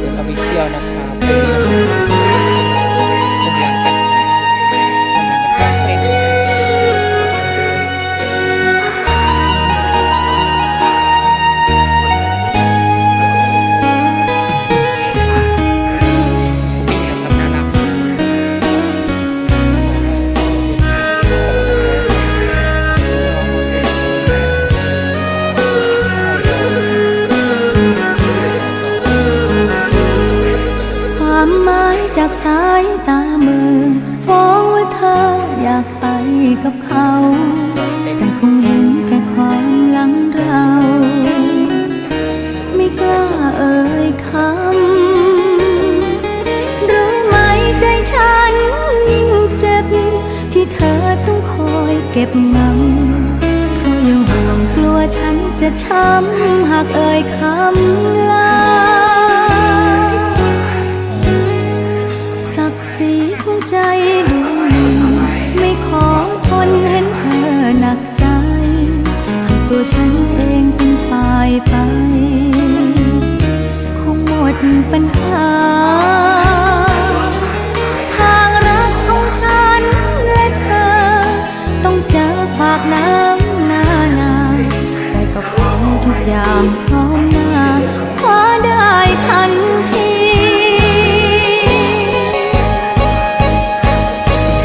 เดี๋ยวเราไปเที่ยวนะครับ จากสายตามือ ฟ้องว่าเธออยากไปกับเขา แต่คงเห็นแค่ความหลังเรา ไม่กล้าเอ่ยคำ รู้ไหมใจฉันยิ่งเจ็บ ที่เธอต้องคอยเก็บงำเพราะยังห่วงกลัวฉันจะช้ำหากเอ่ยคำลา ยามพร้อมหน้าคว้าได้ทันที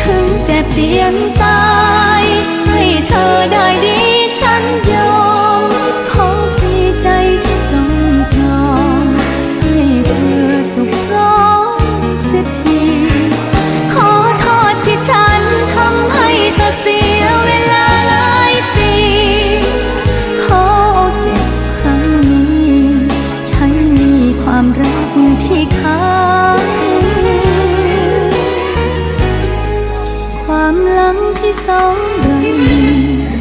ถึงเจ็บเจียนตาย ให้เธอได้ดีฉัน ความหลังที่สองเรามี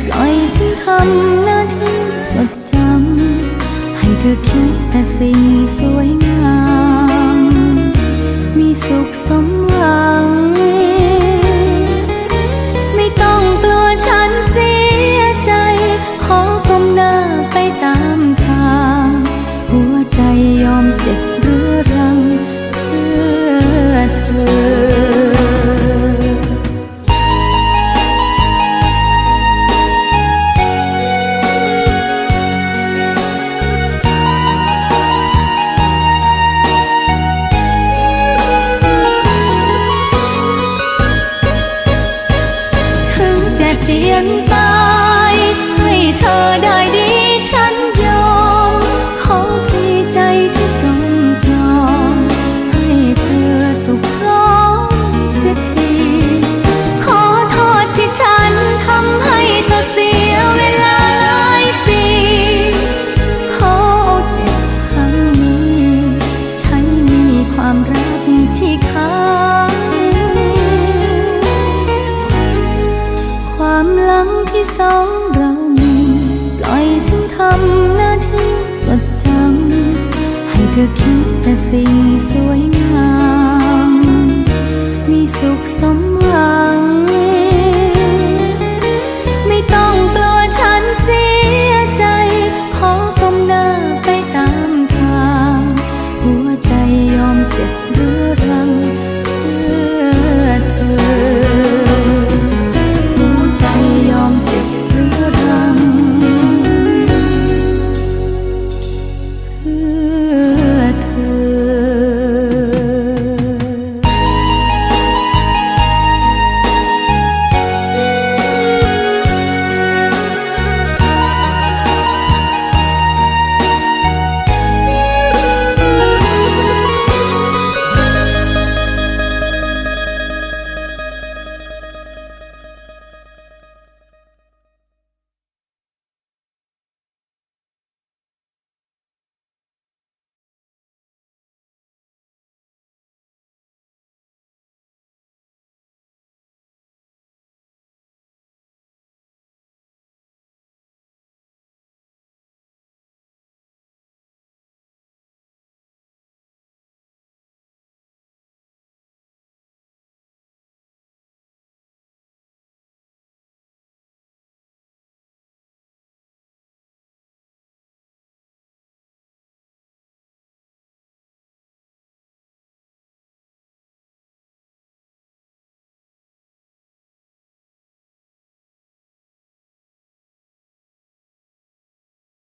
ปล่อยฉันทำหน้าที่จดจำให้เธอคิดแต่สิ่งสวยงาม เจียนตา เธอคิดแต่สิ่งสวยงาม มีสุขสม